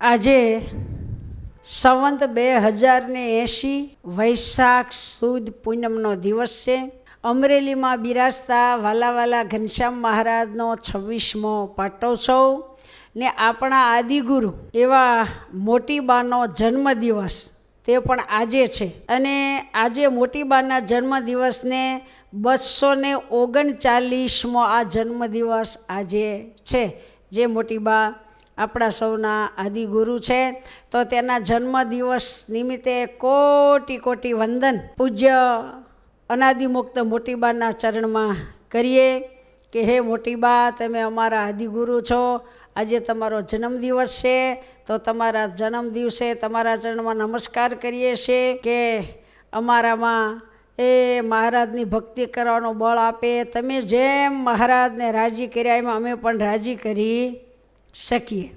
આજે સંવંત બે હજારને એંશી વૈશાખ સુદ પૂનમનો દિવસ છે. અમરેલીમાં બિરાજતા વાલાવાલા ઘનશ્યામ મહારાજનો છવ્વીસમો પાટોત્સવ ને આપણા આદિગુરુ એવા મોટીબાનો જન્મદિવસ તે પણ આજે છે. અને આજે મોટીબાના જન્મદિવસને બસો ને ઓગણચાલીસમો આ જન્મદિવસ આજે છે. જે મોટીબા આપણા સૌના આદિગુરુ છે. તો તેના જન્મદિવસ નિમિત્તે કોટી કોટી વંદન, પૂજ્ય અનાદિમુક્ત મોટીબાના ચરણમાં કરીએ કે, હે મોટીબા, તમે અમારા આદિગુરુ છો. આજે તમારો જન્મદિવસ છે. તો તમારા જન્મ દિવસે તમારા ચરણમાં નમસ્કાર કરીએ છીએ કે, અમારામાં એ મહારાજની ભક્તિ કરવાનો બળ આપે. તમે જેમ મહારાજને રાજી કર્યા, એમાં અમે પણ રાજી કરી. શકીએ